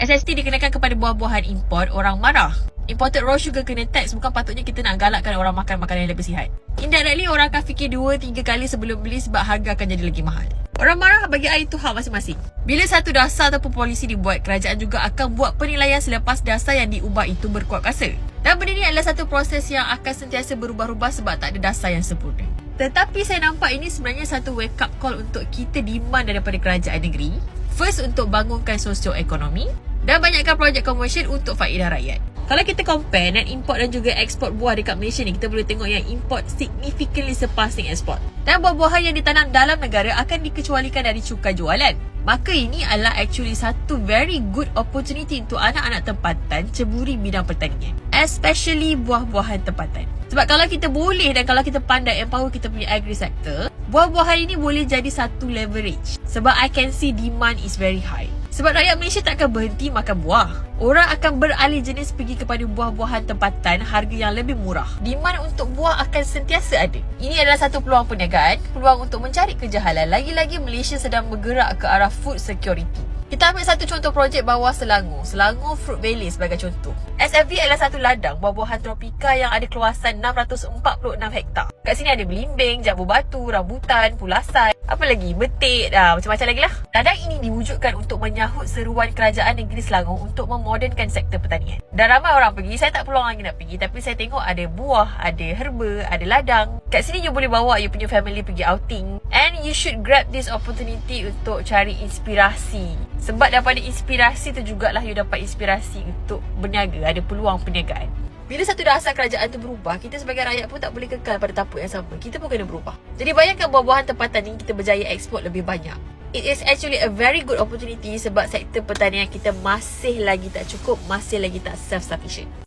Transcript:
SST dikenakan kepada buah-buahan import, orang marah. Imported raw sugar kena tax bukan patutnya kita nak galakkan orang makan makanan yang lebih sihat. Indirectly orang akan fikir 2-3 kali sebelum beli sebab harga akan jadi lagi mahal. Orang marah bagi air itu hak masing-masing. Bila satu dasar ataupun polisi dibuat, kerajaan juga akan buat penilaian selepas dasar yang diubah itu berkuat kuasa. Dan benda ni adalah satu proses yang akan sentiasa berubah-ubah sebab tak ada dasar yang sempurna. Tetapi saya nampak ini sebenarnya satu wake up call untuk kita demand daripada kerajaan negeri. First untuk bangunkan sosioekonomi dan banyakkan projek komersial untuk faedah rakyat. Kalau kita compare net import dan juga ekspor buah dekat Malaysia ni, kita boleh tengok yang import significantly surpassing export. Dan buah-buahan yang ditanam dalam negara akan dikecualikan dari cukai jualan. Maka ini adalah actually satu very good opportunity untuk anak-anak tempatan ceburi bidang pertanian. Especially buah-buahan tempatan. Sebab kalau kita boleh dan kalau kita pandai empower kita punya agri sector, buah-buahan ini boleh jadi satu leverage. Sebab I can see demand is very high. Sebab rakyat Malaysia tak akan berhenti makan buah. Orang akan beralih jenis pergi kepada buah-buahan tempatan harga yang lebih murah. Demand untuk buah akan sentiasa ada. Ini adalah satu peluang perniagaan, peluang untuk mencari kerja halal. Lagi-lagi Malaysia sedang bergerak ke arah food security. Kita ambil satu contoh projek bawah Selangor. Selangor Fruit Valley sebagai contoh. SFV adalah satu ladang buah-buahan tropika yang ada keluasan 646 hektar. Kat sini ada belimbing, jambu batu, rambutan, pulasan, apa lagi? Betik, dah, macam-macam lagi lah. Ladang ini diwujudkan untuk menyahut seruan kerajaan negeri Selangor untuk memodernkan sektor pertanian. Dan ramai orang pergi, saya tak peluang lagi nak pergi tapi saya tengok ada buah, ada herba, ada ladang. Kat sini you boleh bawa you punya family pergi outing. And you should grab this opportunity untuk cari inspirasi. Sebab daripada inspirasi tu jugalah you dapat inspirasi untuk berniaga, ada peluang perniagaan. Bila satu dasar kerajaan tu berubah, kita sebagai rakyat pun tak boleh kekal pada tapak yang sama. Kita pun kena berubah. Jadi bayangkan buah-buahan tempatan ni kita berjaya ekspor lebih banyak. It is actually a very good opportunity sebab sektor pertanian kita masih lagi tak cukup, masih lagi tak self-sufficient.